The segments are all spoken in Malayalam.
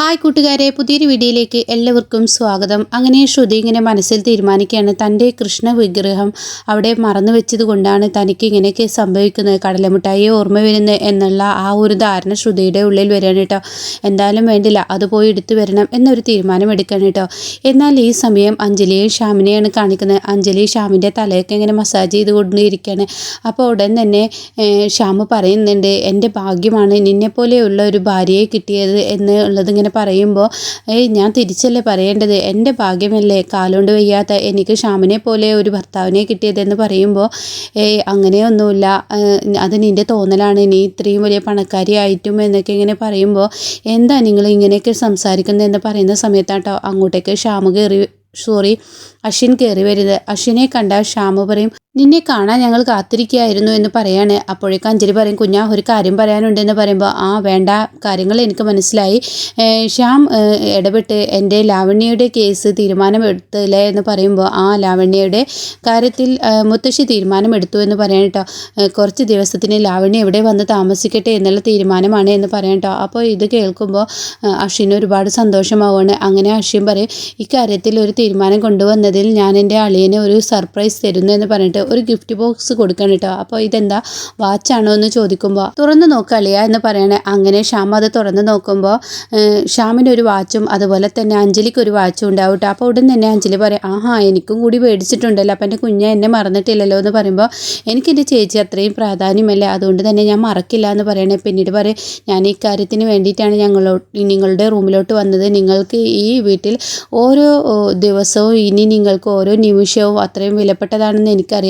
ഹായ് കൂട്ടുകാരെ പുതിയൊരു വീഡിയോയിലേക്ക് എല്ലാവർക്കും സ്വാഗതം. അങ്ങനെ ശ്രുതി ഇങ്ങനെ മനസ്സിൽ തീരുമാനിക്കുകയാണ്. തന്റെ കൃഷ്ണ വിഗ്രഹം അവിടെ മറന്നു വെച്ചത് കൊണ്ടാണ് തനിക്ക് ഇങ്ങനെയൊക്കെ സംഭവിക്കുന്നത്. കടലമുട്ടായി ഓർമ്മ വരുന്നത് എന്നുള്ള ആ ഒരു ധാരണ ശ്രുതിയുടെ ഉള്ളിൽ വരികയാണ് കേട്ടോ. എന്തായാലും വേണ്ടില്ല അത് പോയി എടുത്തു വരണം എന്നൊരു തീരുമാനം എടുക്കണം കേട്ടോ. എന്നാൽ ഈ സമയം അഞ്ജലിയും ഷ്യാമിനെയാണ് കാണിക്കുന്നത്. അഞ്ജലി ഷ്യാമിന്റെ തലയൊക്കെ ഇങ്ങനെ മസാജ് ചെയ്ത് കൊണ്ടിരിക്കുകയാണ് അപ്പോൾ ഉടൻ തന്നെ ഷ്യാമ് പറയുന്നുണ്ട് എന്റെ ഭാഗ്യമാണ് നിന്നെപ്പോലെയുള്ള ഒരു ഭാര്യയെ കിട്ടിയത് എന്ന് ഉള്ളത് ഇങ്ങനെ പറയുമ്പോൾ ഏയ് ഞാൻ തിരിച്ചല്ലേ പറയേണ്ടത്? എന്റെ ഭാഗ്യമല്ലേ? കാലുകൊണ്ട് വയ്യാത്ത എനിക്ക് ഷാമിനെ പോലെ ഒരു ഭർത്താവിനെ കിട്ടിയതെന്ന് പറയുമ്പോൾ ഏയ് അങ്ങനെയൊന്നുമില്ല. അത് നിന്റെ തോന്നലാണ്. നീ ഇത്രയും വലിയ പണക്കാരിയായിട്ടും എന്നൊക്കെ ഇങ്ങനെ പറയുമ്പോൾ എന്താ നിങ്ങൾ ഇങ്ങനെയൊക്കെ സംസാരിക്കുന്നത് എന്ന് പറയുന്ന സമയത്താട്ടോ അങ്ങോട്ടേക്ക് ഷാമ് കയറി സോറി അശ്വിൻ കയറി വരുന്നത്. അശ്വിനെ കണ്ട ശ്യാമു പറയും നിന്നെ കാണാൻ ഞങ്ങൾ കാത്തിരിക്കുകയായിരുന്നു എന്ന് പറയാണ്. അപ്പോഴേക്കും അഞ്ജലി പറയും കുഞ്ഞാ ഒരു കാര്യം പറയാനുണ്ട് എന്ന് പറയുമ്പോൾ ആ വേണ്ട കാര്യങ്ങൾ എനിക്ക് മനസ്സിലായി. ശ്യാം ഇടപെട്ട് എന്റെ ലാവണ്യയുടെ കേസ് തീരുമാനമെടുത്തില്ലേ എന്ന് പറയുമ്പോൾ ആ ലാവണ്യയുടെ കാര്യത്തിൽ മുത്തശ്ശി തീരുമാനമെടുത്തു എന്ന് പറയാൻ കേട്ടോ കുറച്ച് ദിവസത്തിന് ലാവണ്യ എവിടെ വന്ന് താമസിക്കട്ടെ എന്നുള്ള തീരുമാനമാണ് എന്ന് പറയാൻ കേട്ടോ അപ്പോൾ ഇത് കേൾക്കുമ്പോൾ അഷിന് ഒരുപാട് സന്തോഷമാവുകയാണ്. അങ്ങനെ അഷിൻ പറയും ഇക്കാര്യത്തിൽ ഒരു തീരുമാനം കൊണ്ടുവന്നതിൽ ഞാൻ എന്റെ അളിയനെ ഒരു സർപ്രൈസ് തരുന്നു എന്ന് പറഞ്ഞിട്ട് ഒരു ഗിഫ്റ്റ് ബോക്സ് കൊടുക്കണം കേട്ടോ അപ്പോൾ ഇതെന്താ? വാച്ചാണോ എന്ന് ചോദിക്കുമ്പോൾ തുറന്ന് നോക്കുക എന്ന് പറയണേ അങ്ങനെ ശ്യാം അത് തുറന്ന് നോക്കുമ്പോൾ ശ്യാമിന് ഒരു വാച്ചും അതുപോലെ തന്നെ അഞ്ജലിക്ക് ഒരു വാച്ചും ഉണ്ടാവും കേട്ടോ അപ്പോൾ ഉടൻ തന്നെ അഞ്ജലി പറയും ആഹാ എനിക്കും കൂടി മേടിച്ചിട്ടുണ്ടല്ലോ അപ്പം എന്റെ കുഞ്ഞ എന്നെ മറന്നിട്ടില്ലല്ലോ എന്ന് പറയുമ്പോൾ എനിക്ക് എന്റെ ചേച്ചി അത്രയും പ്രാധാന്യമല്ലേ? അതുകൊണ്ട് തന്നെ ഞാൻ മറക്കില്ല എന്ന് പറയണേ പിന്നീട് പറയും ഞാൻ ഈ കാര്യത്തിന് വേണ്ടിയിട്ടാണ് ഞങ്ങളോ നിങ്ങളുടെ റൂമിലോട്ട് വന്നത്. നിങ്ങൾക്ക് ഈ വീട്ടിൽ ഓരോ ദിവസവും ഇനി നിങ്ങൾക്ക് ഓരോ നിമിഷവും അത്രയും വിലപ്പെട്ടതാണെന്ന് എനിക്കറിയാം.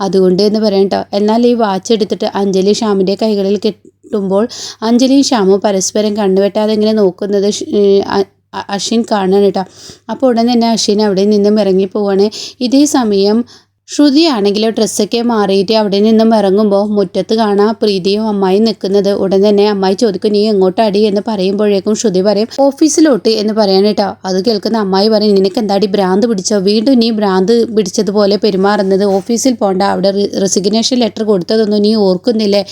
അതുകൊണ്ട് എന്ന് പറയാം കേട്ടോ എന്നാൽ ഈ വാച്ച് എടുത്തിട്ട് അഞ്ജലി ഷ്യാമിന്റെ കൈകളിൽ കിട്ടുമ്പോൾ അഞ്ജലിയും ഷ്യാമും പരസ്പരം കണ്ണുവെട്ടാതെ ഇങ്ങനെ നോക്കുന്നത് അശ്വിൻ കാണാൻ കേട്ടോ അപ്പോൾ ഉടൻ തന്നെ അശ്വിൻ അവിടെ നിന്നും ഇറങ്ങി പോവാണ്. ഇതേ സമയം ശ്രുതിയാണെങ്കിലോ ഡ്രസ്സൊക്കെ മാറിയിട്ട് അവിടെ നിന്നും ഇറങ്ങുമ്പോൾ മുറ്റത്ത് കാണാൻ പ്രീതിയും അമ്മായും നിൽക്കുന്നത് ഉടൻ തന്നെ അമ്മായി ചോദിക്കും നീ എങ്ങോട്ടടി എന്ന് പറയുമ്പോഴേക്കും ശ്രുതി പറയും ഓഫീസിലോട്ട് എന്ന് പറയാൻ കേട്ടോ. അത് കേൾക്കുന്ന അമ്മായി പറയും നിനക്ക് എന്താടി ഭ്രാന്ത് പിടിച്ചോ? വീണ്ടും നീ ഭ്രാന്ത് പിടിച്ചതുപോലെ പെരുമാറുന്നത് ഓഫീസിൽ പോണ്ട അവിടെ റെസിഗ്നേഷൻ ലെറ്റർ കൊടുത്തതൊന്നും നീ ഓർക്കുന്നില്ലേ?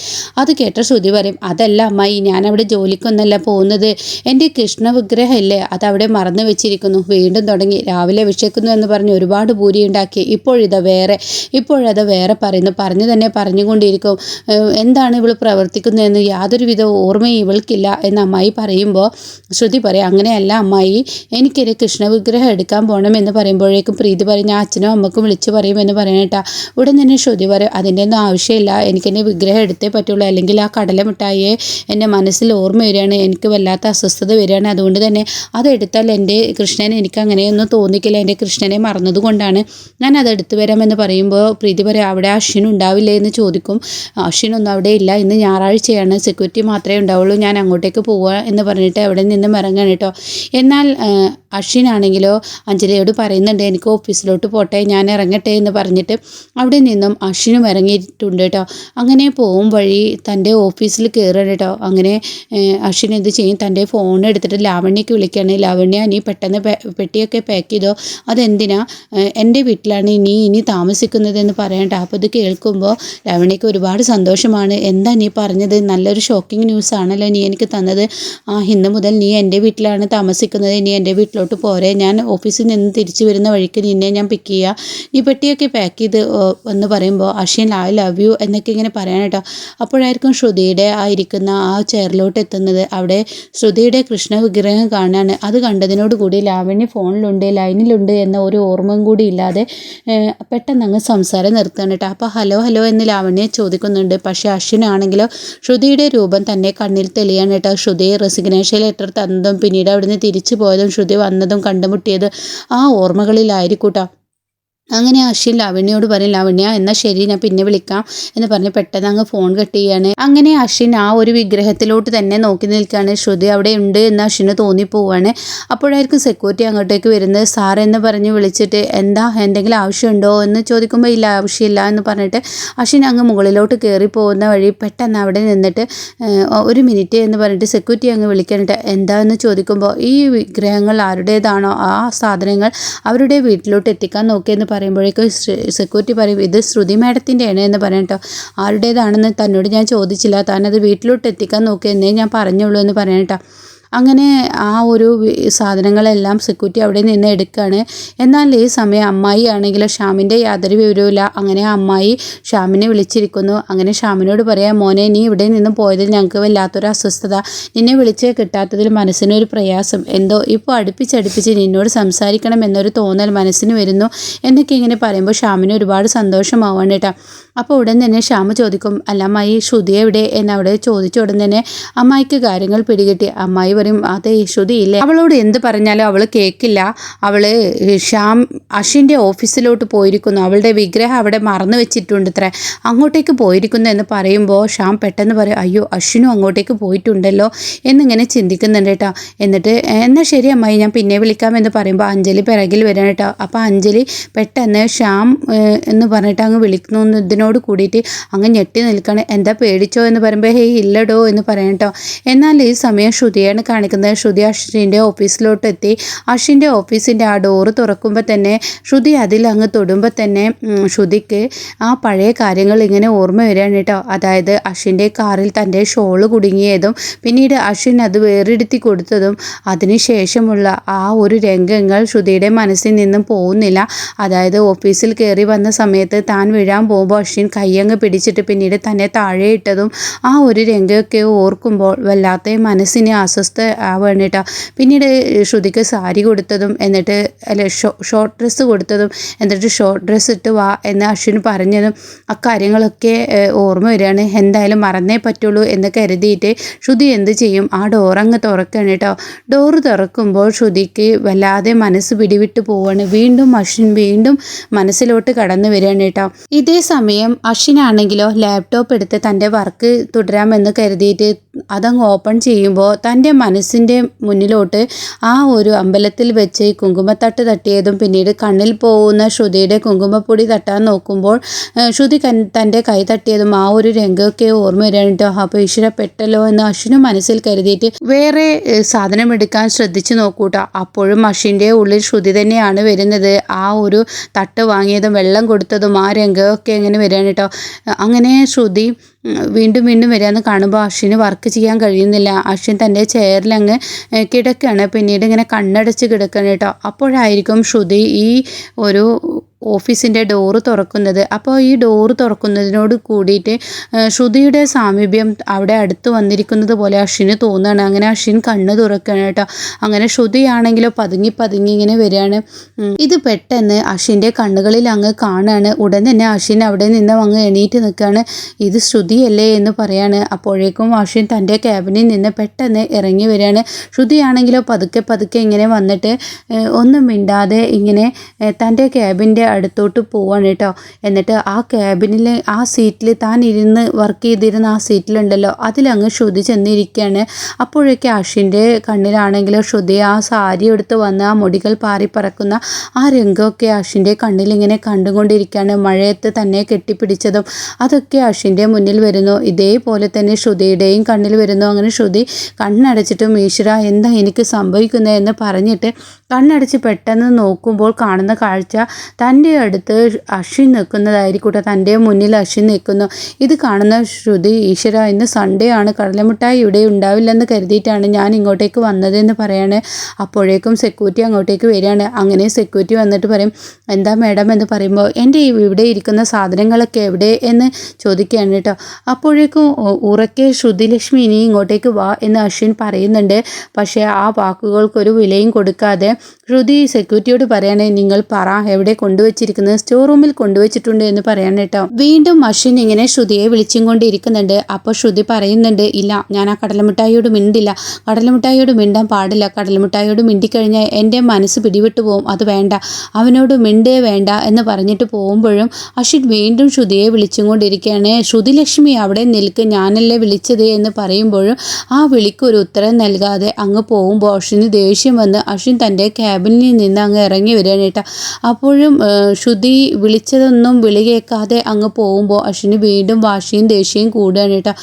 അത് കേട്ട ശ്രുതി പറയും അതല്ല അമ്മായി അവിടെ ജോലിക്കൊന്നല്ല പോകുന്നത്. എന്റെ കൃഷ്ണ വിഗ്രഹമില്ലേ അതവിടെ മറന്നു വെച്ചിരിക്കുന്നു വീണ്ടും തുടങ്ങി. രാവിലെ വിശക്കുന്നു എന്ന് പറഞ്ഞ് ഒരുപാട് പൂരി ഉണ്ടാക്കി. ഇപ്പോഴിതാ വേറെ ഇപ്പോഴത് വേറെ പറയുന്നു. പറഞ്ഞു തന്നെ പറഞ്ഞുകൊണ്ടിരിക്കും. എന്താണ് ഇവൾ പ്രവർത്തിക്കുന്നതെന്ന് യാതൊരുവിധ ഓർമ്മയും ഇവൾക്കില്ല എന്ന് അമ്മായി പറയുമ്പോൾ ശ്രുതി പറയും അങ്ങനെയല്ല അമ്മായി എനിക്കൊരു കൃഷ്ണവിഗ്രഹം എടുക്കാൻ പോകണം എന്ന് പറയുമ്പോഴേക്കും പ്രീതി പറയും ഞാൻ അച്ഛനും അമ്മക്കും വിളിച്ചു പറയും എന്ന് പറയണേട്ടാ ഉടൻ തന്നെ ശ്രുതി പറയും അതിന്റെ ഒന്നും ആവശ്യമില്ല. എനിക്കെന്നെ വിഗ്രഹം എടുത്തേ പറ്റുള്ളൂ. അല്ലെങ്കിൽ ആ കടല മിഠായിയെ എന്റെ മനസ്സിൽ ഓർമ്മ വരികയാണ്. എനിക്ക് വല്ലാത്ത അസ്വസ്ഥത വരികയാണ്. അതുകൊണ്ട് തന്നെ അതെടുത്താൽ എന്റെ കൃഷ്ണൻ എനിക്ക് അങ്ങനെയൊന്നും തോന്നിക്കില്ല. എന്റെ കൃഷ്ണനെ മറന്നതുകൊണ്ടാണ് ഞാൻ അത് എടുത്തു വരാമെന്ന് പറയുമ്പോൾ പ്രീതി പറയും അവിടെ അശ്വിൻ ഉണ്ടാവില്ലേ? എന്ന് ചോദിക്കും. അശ്വിനൊന്നും അവിടെ ഇല്ല. ഇന്ന് ഞായറാഴ്ചയാണ്. സെക്യൂരിറ്റി മാത്രമേ ഉണ്ടാവുള്ളൂ. ഞാൻ അങ്ങോട്ടേക്ക് പോവുക എന്ന് പറഞ്ഞിട്ട് അവിടെ നിന്നും ഇറങ്ങാണ് കേട്ടോ. എന്നാൽ ആ, അശ്വിനാണെങ്കിലോ അഞ്ജലിയോട് പറയുന്നുണ്ട് എനിക്ക് ഓഫീസിലോട്ട് പോട്ടെ ഞാൻ ഇറങ്ങട്ടെ എന്ന് പറഞ്ഞിട്ട് അവിടെ നിന്നും അശ്വിനും ഇറങ്ങിയിട്ടുണ്ട് കേട്ടോ. അങ്ങനെ പോകും വഴി തന്റെ ഓഫീസിൽ കയറുകയാണ് കേട്ടോ. അങ്ങനെ അഷിൻ എന്ത് ചെയ്യും? തന്റെ ഫോൺ എടുത്തിട്ട് ലാവണ്യക്ക് വിളിക്കുകയാണ്. ലാവണ്യ നീ പെട്ടെന്ന് പെട്ടിയൊക്കെ പാക്ക് ചെയ്തോ? അതെന്തിനാ? എന്റെ വീട്ടിലാണ് നീ ഇനി താമസിക്കുന്നതെന്ന് പറയണ്ട. അപ്പോൾ ഇത് കേൾക്കുമ്പോൾ ലാവണ്യക്ക് ഒരുപാട് സന്തോഷമാണ്. എന്താ നീ പറഞ്ഞത്? നല്ലൊരു ഷോക്കിംഗ് ന്യൂസ് ആണല്ലോ നീ എനിക്ക് തന്നത്. ആ ഇന്ന് മുതൽ നീ എന്റെ വീട്ടിലാണ് താമസിക്കുന്നത്. നീ എന്റെ വീട്ടിലോട്ട് പോരെ. ഞാൻ ഓഫീസിൽ നിന്ന് തിരിച്ചു വരുന്ന വഴിക്ക് നിന്നെ ഞാൻ പിക്ക് ചെയ്യുക നീ പെട്ടിയൊക്കെ പാക്ക് ചെയ്ത് എന്ന് പറയുമ്പോൾ അശ്വിൻ ഐ ലവ് യു എന്നൊക്കെ ഇങ്ങനെ പറയാൻ കേട്ടോ. അപ്പോഴായിരിക്കും ശ്രുതിയുടെ ആ ഇരിക്കുന്ന ആ ചെയറിലോട്ട് എത്തുന്നത്. അവിടെ ശ്രുതിയുടെ കൃഷ്ണ വിഗ്രഹം കാണാണ്. അത് കണ്ടതിനോട് കൂടി ലാവണ്യ ഫോണിലുണ്ട് ലൈനിലുണ്ട് എന്ന ഒരു ഓർമ്മയും കൂടി ഇല്ലാതെ പെട്ടെന്ന് അങ്ങ് സംസാരം നിർത്തുകയാണ് കേട്ടോ. അപ്പോൾ ഹലോ ഹലോ എന്ന് ലാവണ്യ ചോദിക്കുന്നുണ്ട്. പക്ഷേ അശ്വിനാണെങ്കിലോ ശ്രുതിയുടെ രൂപം തന്നെ കണ്ണിൽ തെളിയാണ് കേട്ടോ. ശ്രുതി റെസിഗ്നേഷൻ ലെറ്റർ തന്നതും പിന്നീട് അവിടുന്ന് തിരിച്ചു പോയതും ശ്രുതി വന്നതും കണ്ടുമുട്ടിയത് ആ ഓർമ്മകളിലായിരിക്കും കേട്ടോ അങ്ങനെ അശ്വിൻ ലാവണ്യോട് പറയും ലാവണ്യ എന്നാൽ ശരി ഞാൻ പിന്നെ വിളിക്കാം എന്ന് പറഞ്ഞ് പെട്ടെന്ന് അങ്ങ് ഫോൺ കട്ട് ചെയ്യാണ്. അങ്ങനെ അശ്വിൻ ആ ഒരു വിഗ്രഹത്തിലോട്ട് തന്നെ നോക്കി നിൽക്കുകയാണ്. ശ്രുതി അവിടെ ഉണ്ട് എന്ന് അശ്വിന് തോന്നിപ്പോവാണ്. അപ്പോഴായിരിക്കും സെക്യൂരിറ്റി അങ്ങോട്ടേക്ക് വരുന്നത്. സാർ എന്ന് പറഞ്ഞ് വിളിച്ചിട്ട് എന്താ എന്തെങ്കിലും ആവശ്യമുണ്ടോ? എന്ന് ചോദിക്കുമ്പോൾ ഇല്ല ആവശ്യമില്ല എന്ന് പറഞ്ഞിട്ട് അശ്വിൻ അങ്ങ് മുകളിലോട്ട് കയറി പോകുന്ന വഴി പെട്ടെന്ന് അവിടെ നിന്നിട്ട് ഒരു മിനിറ്റ് എന്ന് പറഞ്ഞിട്ട് സെക്യൂരിറ്റി അങ്ങ് വിളിക്കാനിട്ട് എന്താണെന്ന് ചോദിക്കുമ്പോൾ ഈ വിഗ്രഹങ്ങൾ ആരുടേതാണോ? ആ സാധനങ്ങൾ അവരുടെ വീട്ടിലോട്ട് എത്തിക്കാൻ നോക്കിയെന്ന് പറയുമ്പോഴേക്കും സെക്യൂരിറ്റി പറയും ഇത് ശ്രുതി മാഡത്തിന്റെയാണ് എന്ന് പറയാം കേട്ടോ. ആരുടേതാണെന്ന് തന്നോട് ഞാൻ ചോദിച്ചില്ല. താനത് വീട്ടിലോട്ട് എത്തിക്കാൻ നോക്കിയെന്നേ ഞാൻ പറഞ്ഞുള്ളൂ എന്ന് പറയാം കേട്ടോ. അങ്ങനെ ആ ഒരു സാധനങ്ങളെല്ലാം സെക്യൂരിറ്റി അവിടെ നിന്ന് എടുക്കുകയാണ് എന്നാൽ ഈ സമയം അമ്മായി ആണെങ്കിൽ ഷ്യാമിന്റെ യാതൊരു വിവരവുമില്ല. അങ്ങനെ അമ്മായി ഷ്യാമിനെ വിളിച്ചിരിക്കുന്നു. അങ്ങനെ ഷ്യാമിനോട് പറയാം മോനെ നീ ഇവിടെ നിന്ന് പോയതിൽ ഞങ്ങൾക്ക് വല്ലാത്തൊരു അസ്വസ്ഥത. നിന്നെ വിളിച്ച് കിട്ടാത്തതിൽ മനസ്സിനൊരു പ്രയാസം. എന്തോ ഇപ്പോൾ അടുപ്പിച്ചടുപ്പിച്ച് നിന്നോട് സംസാരിക്കണം എന്നൊരു തോന്നൽ മനസ്സിന് വരുന്നു. എന്നൊക്കെ ഇങ്ങനെ പറയുമ്പോൾ ഷ്യാമിന് ഒരുപാട് സന്തോഷമാവാണ് കേട്ടോ. അപ്പോൾ ഉടൻ തന്നെ ശ്യാമ ചോദിക്കും അല്ല അമ്മായി ശ്രുതി എവിടെ? എന്നവിടെ ചോദിച്ച ഉടൻ തന്നെ അമ്മായിക്ക് കാര്യങ്ങൾ പിടികിട്ടി. അമ്മായി പറയും അതെ ശ്രുതി ഇല്ല? അവളോട് എന്ത് പറഞ്ഞാലും അവൾ കേൾക്കില്ല അവൾ ശ്യാം അഷിന്റെ ഓഫീസിലോട്ട് പോയിരിക്കുന്നു. അവളുടെ വിഗ്രഹം അവിടെ മറന്നു വെച്ചിട്ടുണ്ട് ഇത്ര അങ്ങോട്ടേക്ക് പോയിരിക്കുന്നു എന്ന് പറയുമ്പോൾ ശ്യാം പെട്ടെന്ന് പറയും അയ്യോ അശ്വിനും അങ്ങോട്ടേക്ക് പോയിട്ടുണ്ടല്ലോ എന്നിങ്ങനെ ചിന്തിക്കുന്നുണ്ട് കേട്ടോ. എന്നിട്ട് എന്നാൽ ശരി അമ്മായി ഞാൻ പിന്നെ വിളിക്കാം എന്ന് പറയുമ്പോൾ അഞ്ജലി പിറകിൽ വരാൻ കേട്ടോ. അപ്പോൾ അഞ്ജലി പെട്ടെന്ന് ശ്യാം എന്ന് പറഞ്ഞിട്ട് അങ്ങ് വിളിക്കുന്നു. ഇതിനോട് കൂടിയിട്ട് അങ്ങ് ഞെട്ടി നിൽക്കണം. എന്താ പേടിച്ചോ എന്ന് പറയുമ്പോൾ ഹേയ് ഇല്ലടോ എന്ന് പറയട്ടോ എന്നാൽ ഈ സമയം ശ്രുതിയാണ് കാണിക്കുന്നത്. ശ്രുതി അശ്വിന്റെ ഓഫീസിലോട്ട് എത്തി. അശ്വിന്റെ ഓഫീസിന്റെ ആ ഡോറ് തുറക്കുമ്പോൾ തന്നെ ശ്രുതി അതിൽ അങ്ങ് തൊടുമ്പോൾ തന്നെ ശ്രുതിക്ക് ആ പഴയ കാര്യങ്ങൾ ഇങ്ങനെ ഓർമ്മ വരികയാണ് കേട്ടോ. അതായത് അശ്വിന്റെ കാറിൽ തന്റെ ഷോൾ കുടുങ്ങിയതും പിന്നീട് അശ്വിൻ അത് വേറെടുത്തി കൊടുത്തതും അതിനുശേഷമുള്ള ആ ഒരു രംഗങ്ങൾ ശ്രുതിയുടെ മനസ്സിൽ നിന്നും പോകുന്നില്ല. അതായത് ഓഫീസിൽ കയറി വന്ന സമയത്ത് താൻ വീഴാൻ പോകുമ്പോൾ അശ്വിൻ കയ്യങ്ങ് പിടിച്ചിട്ട് പിന്നീട് തന്നെ താഴെ ഇട്ടതും ആ ഒരു രംഗമൊക്കെ ഓർക്കുമ്പോൾ വല്ലാത്ത മനസ്സിനെ അസ്വസ്ഥ ആവുകയാണ് പിന്നീട് ശ്രുതിക്ക് സാരി കൊടുത്തതും എന്നിട്ട് അല്ല ഷോർട്ട് ഡ്രസ്സ് കൊടുത്തതും എന്നിട്ട് ഷോർട്ട് ഡ്രസ്സ് ഇട്ട് വാ എന്ന് അശ്വിൻ പറഞ്ഞതും അക്കാര്യങ്ങളൊക്കെ ഓർമ്മ വരികയാണ്. എന്തായാലും മറന്നേ പറ്റുള്ളൂ എന്ന് കരുതിയിട്ട് ശ്രുതി എന്ത് ചെയ്യും? ആ ഡോറങ്ങ് തുറക്കുകയാണ് കേട്ടോ. ഡോറ് തുറക്കുമ്പോൾ ശ്രുതിക്ക് വല്ലാതെ മനസ്സ് പിടിവിട്ട് പോവാണ്. വീണ്ടും അശ്വിൻ വീണ്ടും മനസ്സിലോട്ട് കടന്നു വരികയാണ് കേട്ടോ. ഇതേ സമയം അശ്വിനാണെങ്കിലോ ലാപ്ടോപ്പ് എടുത്ത് തന്റെ വർക്ക് തുടരാമെന്ന് കരുതിയിട്ട് അതങ്ങ് ഓപ്പൺ ചെയ്യുമ്പോൾ തന്റെ മനസ്സിന്റെ മുന്നിലോട്ട് ആ ഒരു അമ്പലത്തിൽ വെച്ച് കുങ്കുമത്തട്ട് തട്ടിയതും പിന്നീട് കണ്ണിൽ പോകുന്ന ശ്രുതിയുടെ കുങ്കുമപ്പൊടി തട്ടാൻ നോക്കുമ്പോൾ ശ്രുതി തന്റെ കൈ തട്ടിയതും ആ ഒരു രംഗമൊക്കെ ഓർമ്മ വരികയാണ് കേട്ടോ അപ്പോൾ ഈശ്വരപ്പെട്ടല്ലോ എന്ന് അശ്വിനും മനസ്സിൽ കരുതിയിട്ട് വേറെ സാധനം എടുക്കാൻ ശ്രദ്ധിച്ചു നോക്കൂട്ടോ. അപ്പോഴും അശ്വിന്റെ ഉള്ളിൽ ശ്രുതി തന്നെയാണ് വരുന്നത്. ആ ഒരു തട്ട് വാങ്ങിയതും വെള്ളം കൊടുത്തതും ആ രംഗമൊക്കെ എങ്ങനെ വരികയാണ് കേട്ടോ അങ്ങനെ ശ്രുതി വീണ്ടും വീണ്ടും വരികയെന്ന് കാണുമ്പോൾ അശ്വിന് വർക്ക് ചെയ്യാൻ കഴിയുന്നില്ല. അശ്വിൻ തന്റെ ചെയറിൽ അങ്ങ് കിടക്കുകയാണ് പിന്നീട് ഇങ്ങനെ കണ്ണടച്ച് കിടക്കുകയാണ് കേട്ടോ അപ്പോഴായിരിക്കും ശ്രുതി ഈ ഒരു ഓഫീസിന്റെ ഡോറ് തുറക്കുന്നത്. അപ്പോൾ ഈ ഡോറ് തുറക്കുന്നതിനോട് കൂടിയിട്ട് ശ്രുതിയുടെ സാമീപ്യം അവിടെ അടുത്ത് വന്നിരിക്കുന്നത് പോലെ അശ്വിന് തോന്നുകയാണ്. അങ്ങനെ അഷിൻ കണ്ണ് തുറക്കുകയാണ് കേട്ടോ. അങ്ങനെ ശ്രുതിയാണെങ്കിലോ പതുങ്ങി പതുങ്ങി ഇങ്ങനെ വരികയാണ്. ഇത് പെട്ടെന്ന് അശ്വിന്റെ കണ്ണുകളിൽ അങ്ങ് കാണുകയാണ്. ഉടൻ തന്നെ അഷിൻ അവിടെ നിന്ന് അങ്ങ് എണീറ്റ് നിൽക്കുകയാണ്. ഇത് ശ്രുതിയല്ലേ എന്ന് പറയാണ്. അപ്പോഴേക്കും അഷിൻ തന്റെ ക്യാബിനിൽ നിന്ന് പെട്ടെന്ന് ഇറങ്ങി വരികയാണ്. ശ്രുതിയാണെങ്കിലോ പതുക്കെ പതുക്കെ ഇങ്ങനെ വന്നിട്ട് ഒന്നും മിണ്ടാതെ ഇങ്ങനെ തന്റെ ക്യാബിന്റെ അടുത്തോട്ട് പോവാണ് കേട്ടോ. എന്നിട്ട് ആ ക്യാബിനിൽ ആ സീറ്റിൽ താൻ ഇരുന്ന് വർക്ക് ചെയ്തിരുന്ന ആ സീറ്റിലുണ്ടല്ലോ അതിലങ്ങ് ശ്രുതി ചെന്നിരിക്കുകയാണ് അപ്പോഴേക്ക് അഷിന്റെ കണ്ണിലാണെങ്കിലും ശ്രുതി ആ സാരി എടുത്ത് വന്ന് ആ മുടികൾ പാറി പറക്കുന്ന ആ രംഗമൊക്കെ അഷിന്റെ കണ്ണിലിങ്ങനെ കണ്ടുകൊണ്ടിരിക്കുകയാണ് മഴയത്ത് തന്നെ കെട്ടിപ്പിടിച്ചതും അതൊക്കെ അഷിന്റെ മുന്നിൽ വരുന്നു. ഇതേപോലെ തന്നെ ശ്രുതിയുടെയും കണ്ണിൽ വരുന്നു. അങ്ങനെ ശ്രുതി കണ്ണടച്ചിട്ടും ഈശ്വര എന്താ എനിക്ക് സംഭവിക്കുന്നത് എന്ന് പറഞ്ഞിട്ട് കണ്ണടച്ച് പെട്ടെന്ന് നോക്കുമ്പോൾ കാണുന്ന കാഴ്ച തന്റെ അടുത്ത് അശ്വിൻ നിൽക്കുന്നതായിരിക്കട്ടെ തന്റെ മുന്നിൽ അശ്വിൻ നിൽക്കുന്നു. ഇത് കാണുന്ന ശ്രുതി ഈശ്വര ഇന്ന് സൺഡേ ആണ്. കടലമിഠായി ഇവിടെ ഉണ്ടാവില്ലെന്ന് കരുതിയിട്ടാണ് ഞാൻ ഇങ്ങോട്ടേക്ക് വന്നതെന്ന് പറയാണ്. അപ്പോഴേക്കും സെക്യൂരിറ്റി അങ്ങോട്ടേക്ക് വരികയാണ്. അങ്ങനെ സെക്യൂരിറ്റി വന്നിട്ട് പറയും എന്താ മേഡം എന്ന് പറയുമ്പോൾ എന്റെ ഇവിടെ ഇരിക്കുന്ന സാധനങ്ങളൊക്കെ എവിടെ? എന്ന് ചോദിക്കുകയാണ് കേട്ടോ. അപ്പോഴേക്കും ഉറക്കെ ഉറക്കെ ശ്രുതിലക്ഷ്മി ഇനി ഇങ്ങോട്ടേക്ക് വാ എന്ന് അശ്വിൻ പറയുന്നുണ്ട്. പക്ഷേ ആ വാക്കുകൾക്കൊരു വിലയും കൊടുക്കാതെ ശ്രുതി സെക്യൂരിറ്റിയോട് പറയണേ നിങ്ങൾ പറ എവിടെ കൊണ്ടുവച്ചിരിക്കുന്നത്? സ്റ്റോർ റൂമിൽ കൊണ്ടുവച്ചിട്ടുണ്ട് എന്ന് പറയണം കേട്ടോ. വീണ്ടും അശ്വിൻ ഇങ്ങനെ ശ്രുതിയെ വിളിച്ചും കൊണ്ടിരിക്കുന്നുണ്ട് അപ്പോൾ ശ്രുതി പറയുന്നുണ്ട് ഇല്ല ഞാൻ ആ കടലമിഠായിയോട് മിണ്ടില്ല. കടലമിഠായിയോട് മിണ്ടാൻ പാടില്ല. കടലമിഠായിയോട് മിണ്ടിക്കഴിഞ്ഞാൽ എന്റെ മനസ്സ് പിടിവിട്ടു പോകും അത് വേണ്ട. അവനോട് മിണ്ടേ വേണ്ട എന്ന് പറഞ്ഞിട്ട് പോകുമ്പോഴും അഷിൻ വീണ്ടും ശ്രുതിയെ വിളിച്ചും കൊണ്ടിരിക്കുകയാണ് ശ്രുതിലക്ഷ്മി അവിടെ നിൽക്ക്. ഞാനല്ലേ വിളിച്ചത്? എന്ന് പറയുമ്പോഴും ആ വിളിക്കൊരു ഉത്തരം നൽകാതെ അങ്ങ് പോകുമ്പോൾ അശ്വിന് ദേഷ്യം വന്ന് അഷിൻ തന്റെ ക്യാബിനിൽ നിന്ന് അങ്ങ് ഇറങ്ങി വരികയാണ് കേട്ടോ. അപ്പോഴും ശ്രുതി വിളിച്ചതൊന്നും വിളി കേൾക്കാതെ അങ്ങ് പോകുമ്പോൾ അശ്വിന് വീണ്ടും വാശിയും ദേഷ്യവും കൂടുകയാണ് കേട്ടോ.